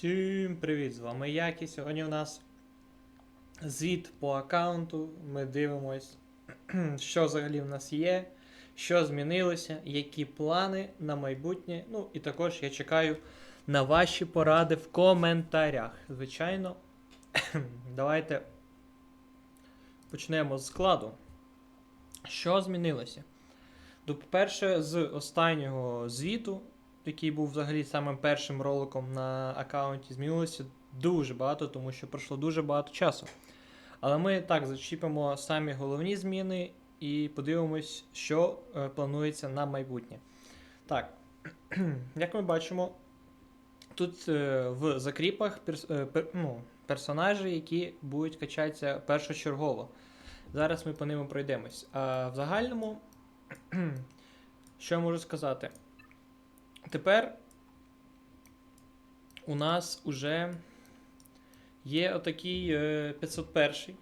Всім привіт! З вами Які. Сьогодні у нас звіт по аккаунту. Ми дивимось, що взагалі в нас є, що змінилося, які плани на майбутнє. Ну і також я чекаю на ваші поради в коментарях. Звичайно, давайте почнемо з складу. Що змінилося? Ну, по-перше, з останнього звіту, який був взагалі самим першим роликом на аккаунті, змінилося дуже багато, тому що пройшло дуже багато часу. Але ми так зачіпимо самі головні зміни і подивимось, що е, планується на майбутнє. Так, як ми бачимо, тут е, в закріпах перс- е, пер- ну, персонажі, які будуть качатися першочергово. Зараз ми по ним пройдемось. А в загальному, що я можу сказати? Тепер у нас уже є отакий е, 501.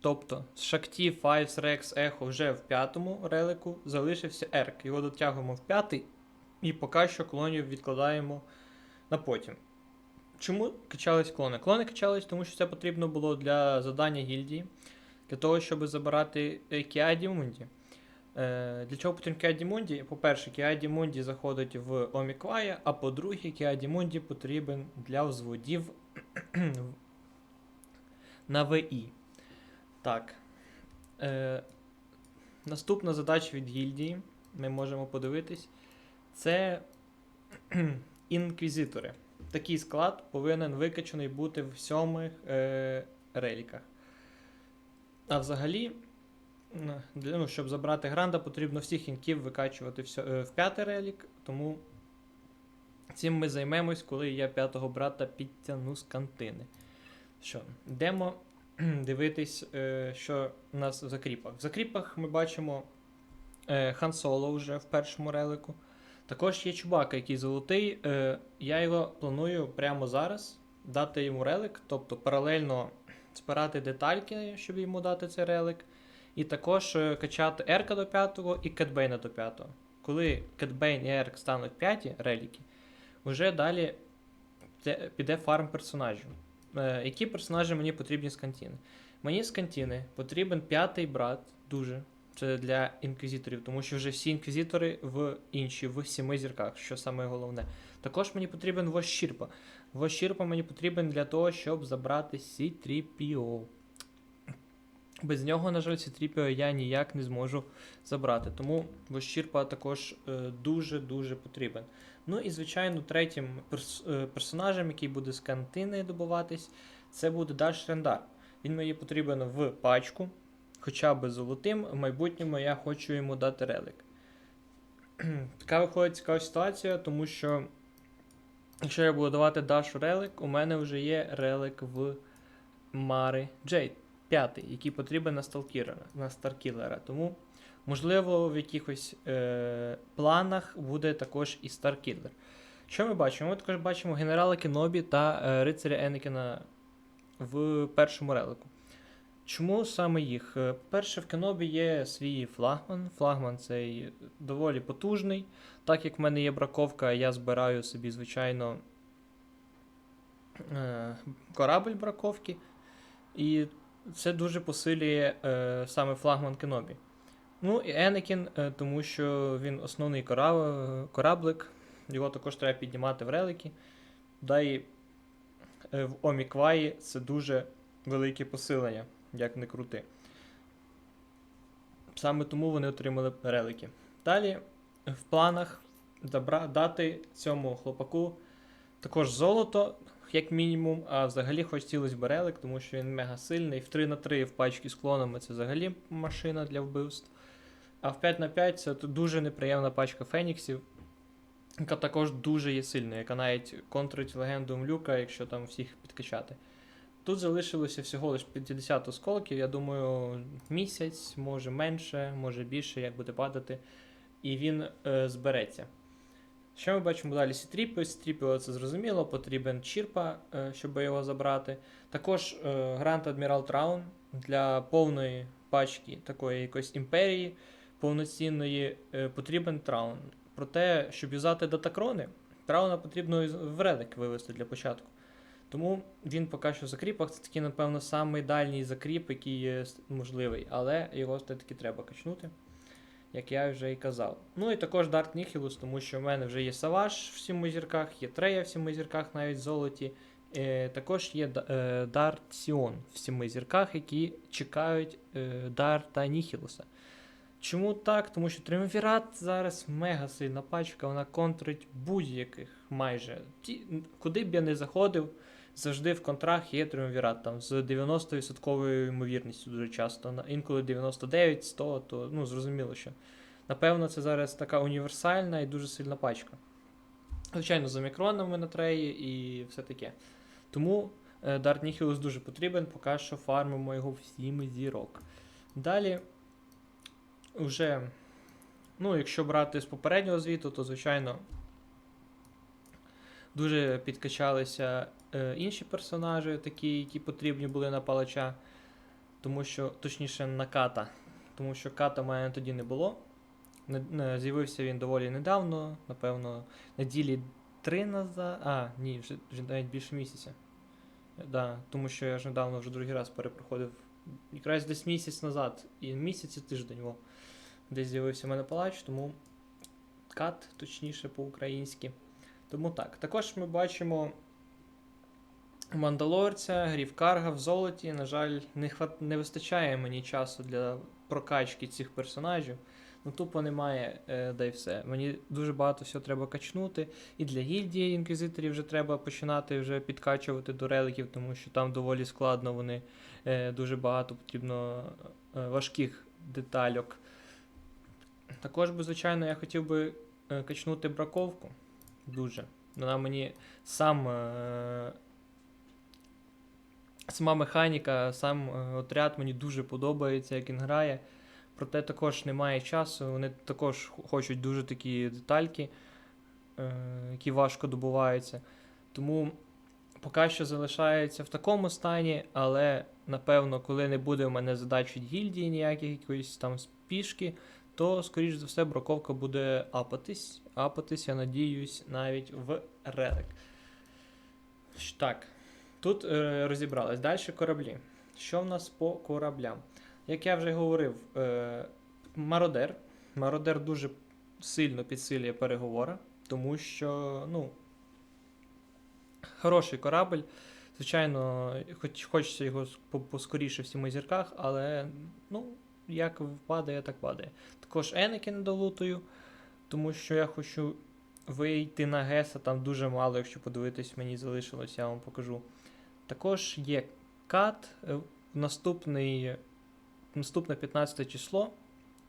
Тобто з Шакті, Fives, Rex, Echo вже в п'ятому релику залишився Ерк. Його дотягуємо в п'ятий і поки що клонів відкладаємо на потім. Чому качались клони? Клони качались, тому що це потрібно було для задання гільдії, для того, щоб забирати е, Кіаді Мунді. Е, Для чого потрібен Кіаді Мунді? По-перше, Кіаді Мунді заходить в Оміквая, а по-друге, Кіаді Мунді потрібен для взводів на ВІ. Так. Е, Наступна задача від гільдії. Ми можемо подивитись. Це інквізитори. Такий склад повинен викачаний бути в сьомих е, реліках. А взагалі, для, ну, щоб забрати гранда, потрібно всіх інків викачувати в, е, в п'ятий релік, тому цим ми займемось, коли я п'ятого брата підтягну з кантини. Що, йдемо дивитись, е, що у нас в закріпах. В закріпах ми бачимо е, Хан Соло вже в першому релику. Також є Чубака, який золотий. Я його планую прямо зараз дати йому релик, тобто паралельно збирати детальки, щоб йому дати цей релик. І також е, качати Ерка до 5 і Кетбейна до 5. Коли Кетбейн і Ерк стануть 5 реліки, вже далі піде фарм персонажів. Е, які персонажі мені потрібні з кантіни? Мені з кантіни потрібен п'ятий брат, дуже. Це для інквізиторів, тому що вже всі інквізитори в інші, в сіми зірках, що саме головне. Також мені потрібен Вощірпа. Вощірпа мені потрібен для того, щоб забрати C3PO. Без нього, на жаль, C3PO я ніяк не зможу забрати. Тому Вощірпа також дуже-дуже потрібен. Ну і, звичайно, третім е, персонажем, який буде з кантини добуватись, це буде Даш Рендар. Він мені потрібен в пачку, хоча б золотим. В майбутньому я хочу йому дати релик. така виходить цікава ситуація, тому що якщо я буду давати Дашу релик, у мене вже є релик в Мари Джейд, п'ятий, який потрібен на Сталкілера. На Старкілера. Тому, можливо, в якихось е- планах буде також і Старкілер. Що ми бачимо? Ми також бачимо генерала Кенобі та е, рицаря Енекена в першому релику. Чому саме їх? Е, Перше, в Кенобі є свій флагман. Флагман цей доволі потужний. Так як в мене є браковка, я збираю собі, звичайно, е, корабль браковки. І це дуже посилює е, саме флагман Кенобі. Ну і Енекін, е, тому що він основний кора- кораблик, його також треба піднімати в релики. Да і е, в Омікваї це дуже велике посилення, як не крути. Саме тому вони отримали релики. Далі в планах дати цьому хлопаку також золото, як мінімум, а взагалі хотілося б релик, тому що він мега сильний. В 3 на 3 в пачці з клонами це взагалі машина для вбивств. А в 5 на 5 це дуже неприємна пачка феніксів, яка також дуже є сильною, яка навіть контрить легенду Млюка, якщо там всіх підкачати. Тут залишилося всього лише 50 осколків, я думаю, місяць, може менше, може більше, як буде падати, і він е, збереться. Що ми бачимо далі? Сітріпи. Сітріпи, це зрозуміло, потрібен Чірпа, е, щоб його забрати. Також е, Грант Адмірал Траун для повної пачки такої якоїсь імперії повноцінної е, потрібен Траун. Проте, щоб юзати датакрони, Трауна потрібно в релик вивести для початку. Тому він поки що в закріпах. Це такий, напевно, самий дальній закріп, який є можливий, але його все-таки треба качнути, як я вже і казав. Ну і також Дарт Ніхілус, тому що в мене вже є Саваш в сіми зірках, є Трея в сіми зірках, навіть в золоті. Е, також є е, Дарт Сіон в сіми зірках, які чекають е, Дарта Ніхілуса. Чому так? Тому що Триумвірат зараз мега сильна пачка, вона контрить будь-яких майже. Ті, куди б я не заходив, завжди в контрах є Триумвірат, там з 90% ймовірністю дуже часто, інколи 99, 100, то ну, зрозуміло, що. Напевно, це зараз така універсальна і дуже сильна пачка. Звичайно, з омікронами на треї і все таке. Тому е, Дарт Ніхілус дуже потрібен, поки що фармимо його всіми зірок. Далі, вже, ну, якщо брати з попереднього звіту, то, звичайно, дуже підкачалися е, інші персонажі, такі, які потрібні були на палача, тому що, точніше, на ката. Тому що ката в мене тоді не було. З'явився він доволі недавно, напевно, неділі три назад. А, ні, вже, вже навіть більше місяця. Е, Да, тому що я ж недавно вже другий раз перепроходив. Якраз десь місяць назад. І місяць і тиждень. Во, десь з'явився в мене палач, тому кат, точніше, по-українськи. Тому так. Також ми бачимо Мандалорця, Грівкарга в золоті. На жаль, не, хват... не вистачає мені часу для прокачки цих персонажів. Ну, тупо немає, е, да й все. Мені дуже багато всього треба качнути. І для гільдії інквізиторів вже треба починати вже підкачувати до реликів, тому що там доволі складно вони е, дуже багато потрібно е, важких детальок. Також би, звичайно, я хотів би е, качнути браковку. Дуже. Вона мені сам. Е, сама механіка, сам е, отряд мені дуже подобається, як він грає. Проте також немає часу. Вони також хочуть дуже такі детальки, е, які важко добуваються. Тому поки що залишається в такому стані, але напевно, коли не буде в мене задач від гільдії ніяких якоїсь там спішки, то, скоріш за все, браковка буде апатись. Апатись, я надіюсь, навіть в релик. Так, тут е, розібрались. Далі кораблі. Що в нас по кораблям? Як я вже говорив, е, Мародер. Мародер дуже сильно підсилює переговори, тому що, ну, хороший корабль. Звичайно, хоч хочеться його поскоріше в сіми зірках, але ну, як впадає, так падає. Також Енекін долутую, тому що я хочу вийти на Геса, там дуже мало, якщо подивитись, мені залишилось, я вам покажу. Також є кат, е, наступний, наступне 15 число,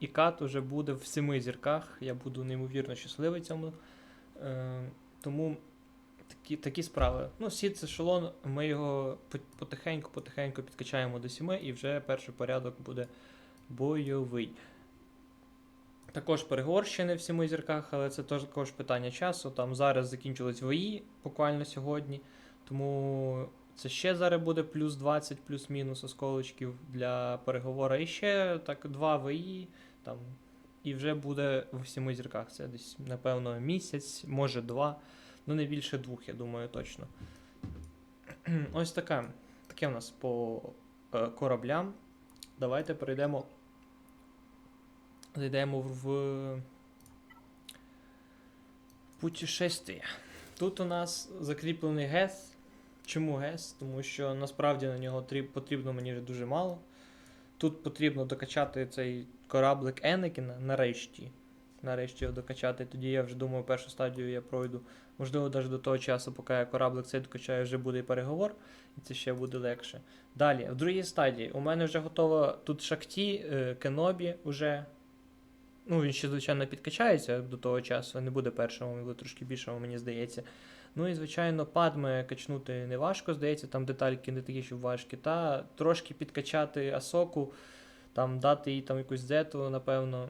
і кат уже буде в семи зірках. Я буду неймовірно щасливий цьому. Е, тому такі, такі справи. Ну, сіт ешелон, ми його потихеньку-потихеньку підкачаємо до 7 і вже перший порядок буде бойовий. Також переговорщини в сіми зірках, але це також питання часу. Там зараз закінчилось ВІ буквально сьогодні. Тому це ще зараз буде плюс 20, плюс-мінус осколочків для переговору. І ще так два ВІ, там, і вже буде в сіми зірках. Це десь, напевно, місяць, може два. Ну, не більше двох, я думаю, точно. Ось така. Таке в нас по е, кораблям. Давайте перейдемо. Зайдемо в путешествие. Тут у нас закріплений ГЕС. Чому ГЕС? Тому що насправді на нього трі- потрібно мені дуже мало. Тут потрібно докачати цей кораблик Енекіна нарешті. Нарешті його докачати. Тоді я вже думаю, першу стадію я пройду. Можливо, навіть до того часу, поки я кораблик цей докачаю, вже буде і переговор, і це ще буде легше. Далі, в другій стадії, у мене вже готово тут Шакті, е, Кенобі вже. Ну, він ще, звичайно, підкачається до того часу, не буде першого, він буде трошки більшого, мені здається. Ну і, звичайно, падме качнути не важко, здається, там детальки не такі, щоб важкі. Та трошки підкачати Асоку, там дати їй там якусь зету, напевно.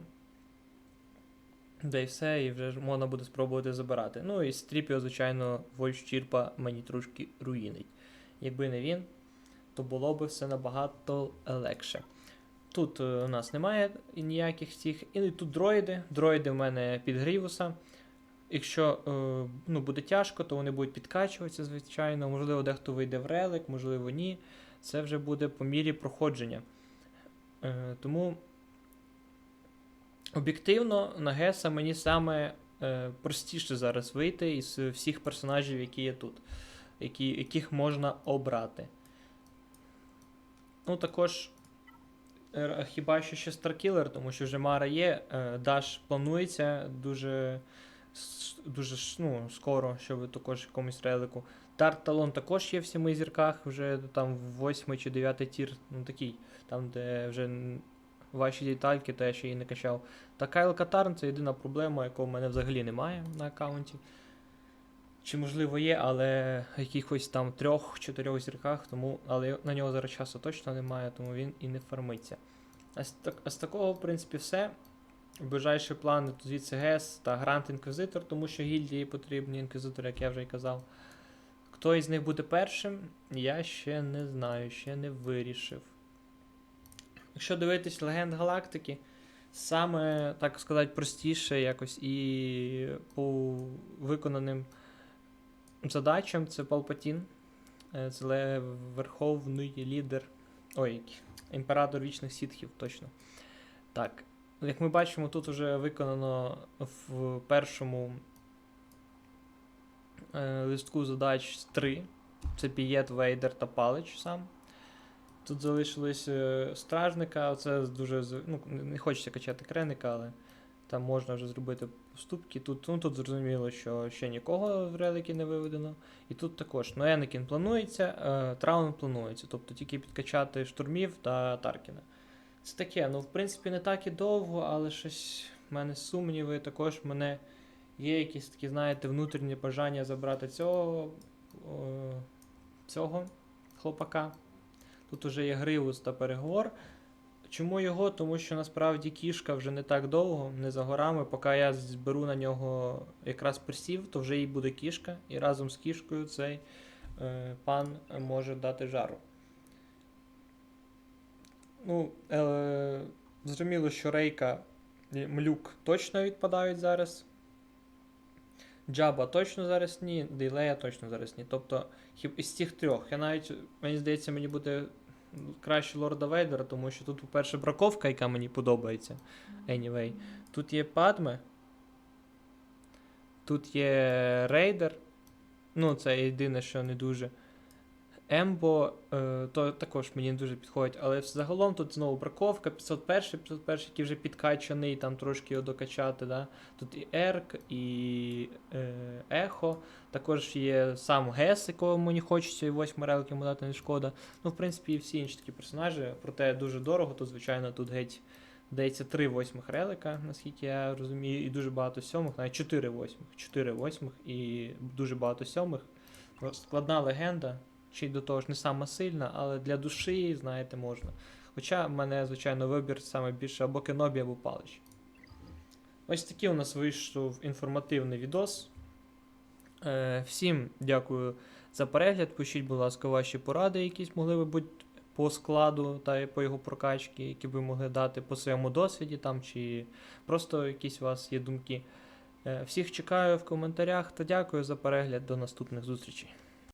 Да і все, і вже можна буде спробувати забирати. Ну і стріпіо, звичайно, Вольф Чірпа мені трошки руїнить. Якби не він, то було б все набагато легше. Тут е, у нас немає ніяких цих. І тут дроїди. Дроїди в мене під Грівуса. якщо е, ну, буде тяжко, то вони будуть підкачуватися, звичайно. Можливо, дехто вийде в релик, можливо, ні. Це вже буде по мірі проходження. Е, тому об'єктивно на Геса мені саме простіше зараз вийти із всіх персонажів, які є тут, які, яких можна обрати. Ну, також. Е, Хіба що ще Старкілер, тому що вже Мара є. е, Даш планується дуже, дуже ну, скоро, щоб також якомусь релику. Дарт Талон також є в семи зірках, вже там восьмий чи дев'ятий тір, ну такий, там, де вже ваші детальки, то я ще її не качав. Та Кайл Катарн це єдина проблема, якого в мене взагалі немає на аккаунті. Чи можливо є, але якихось там трьох-чотирьох зірках, тому, але на нього зараз часу точно немає, тому він і не фармиться. А з, так, а з такого, в принципі, все. Ближайші плани то звідси ГЕС та Грант Інквізитор, тому що гільдії потрібні інквізитори, як я вже й казав. Хто із них буде першим, я ще не знаю, ще не вирішив. Якщо дивитись Легенд Галактики, саме, так сказати, простіше якось і по виконаним задачам це Палпатін. Е, Це верховний лідер. Ой, імператор вічних сітхів, точно. Так. Як ми бачимо, тут вже виконано в першому е, листку задач 3. Це Пієт, Вейдер та Палич сам. Тут залишились е, стражника, це дуже. Ну, не хочеться качати креника, але там можна вже зробити поступки. Тут, ну, тут зрозуміло, що ще нікого в реліки не виведено. І тут також. Ну, Енекін планується, е, Траун планується. Тобто тільки підкачати штурмів та Таркіна. Це таке, ну, в принципі, не так і довго, але щось в мене сумніви. Також в мене є якісь такі, знаєте, внутрішні бажання забрати цього, о, цього хлопака. Тут уже є Гривус та переговор. Чому його? Тому що насправді кішка вже не так довго, не за горами. Поки я зберу на нього якраз присів, то вже і буде кішка, і разом з кішкою цей е, пан може дати жару. Ну, е, зрозуміло, що Рейка Млюк точно відпадають зараз. Джаба точно зараз ні, Дейлея точно зараз ні. Тобто, із цих трьох. Я навіть, мені здається, мені буде краще Лорда Вейдера, тому що тут, по-перше, браковка, яка мені подобається. Anyway. Тут є Падме. Тут є Рейдер. Ну, це єдине, що не дуже. Ембо е, то також мені не дуже підходить, але загалом тут знову браковка, 501, 501, який вже підкачаний, там трошки його докачати. Да? Тут і Ерк, і е, Ехо. Також є сам Гес, якого мені хочеться, і 8 релк йому дати не шкода. Ну, в принципі, і всі інші такі персонажі, проте дуже дорого, то, звичайно, тут геть дається 3 восьмих релика, наскільки я розумію, і дуже багато сьомих, навіть 4 восьмих. 4 восьмих і дуже багато сьомих. Складна легенда, чи до того ж не сама сильна, але для душі, знаєте, можна. Хоча в мене, звичайно, вибір саме більше або Кенобі, або Палич. Ось такий у нас вийшов інформативний відос. Е, всім дякую за перегляд. Пишіть, будь ласка, ваші поради, якісь могли би бути по складу та по його прокачці, які ви могли дати по своєму досвіді там, чи просто якісь у вас є думки. Е, всіх чекаю в коментарях та дякую за перегляд. До наступних зустрічей.